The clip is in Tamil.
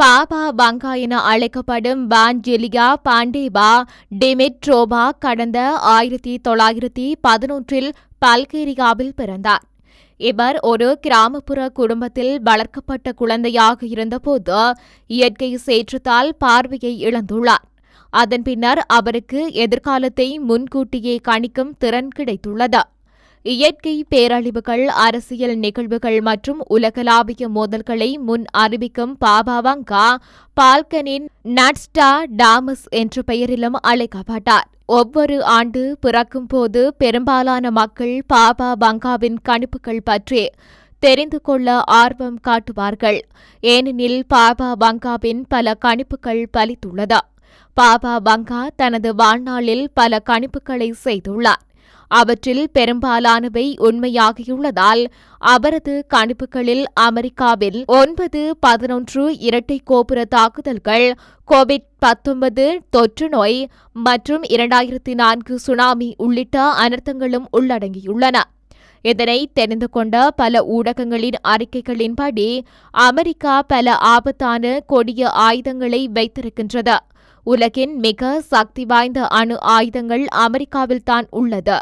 பாபா பங்கா என அழைக்கப்படும் பான்ஜெலியா பாண்டேபா டெமெட்ரோபா கடந்த ஆயிரத்தி தொள்ளாயிரத்தி பதினொன்றில் பல்கேரியாவில் பிறந்தார். இவர் ஒரு கிராமப்புற குடும்பத்தில் வளர்க்கப்பட்ட குழந்தையாக இருந்தபோது இயற்கை சேற்றத்தால் பார்வையை இழந்துள்ளார். அதன் பின்னர் அவருக்கு எதிர்காலத்தை முன்கூட்டியே கணிக்கும் திறன் கிடைத்துள்ளது. இயற்கை பேரழிவுகள் அரசியல் நிகழ்வுகள் மற்றும் உலகளாவிய மோதல்களை முன் அறிவிக்கும் பாபாவாங்கா பால்கனின் நட்ஸ்டா டாமஸ் என்ற பெயரிலும் அழைக்கப்பட்டார். ஒவ்வொரு ஆண்டு பிறக்கும் போது பெரும்பாலான மக்கள் பாபா பங்காவின் கணிப்புகள் பற்றி தெரிந்து கொள்ள ஆர்வம் காட்டுவார்கள். ஏனெனில் பாபா பங்காவின் பல கணிப்புகள் பலித்துள்ளது. பாபா பங்கா தனது வாழ்நாளில் பல கணிப்புகளை செய்துள்ளார். அவற்றில் பெரும்பாலானவை உண்மையாகியுள்ளதால் அவரது கணிப்புகளில் அமெரிக்காவில் ஒன்பது பதினொன்று இரட்டை கோபுர தாக்குதல்கள் கோவிட் பத்தொன்பது தொற்று நோய் மற்றும் இரண்டாயிரத்தி நான்கு சுனாமி உள்ளிட்ட அனர்த்தங்களும் உள்ளடங்கியுள்ளன. இதனை தெரிந்து கொண்ட பல ஊடகங்களின் அறிக்கைகளின்படி அமெரிக்கா பல ஆபத்தான கொடிய ஆயுதங்களை வைத்திருக்கின்றது. உலகின் மிக சக்தி வாய்ந்த அணு ஆயுதங்கள் அமெரிக்காவில்தான் உள்ளது.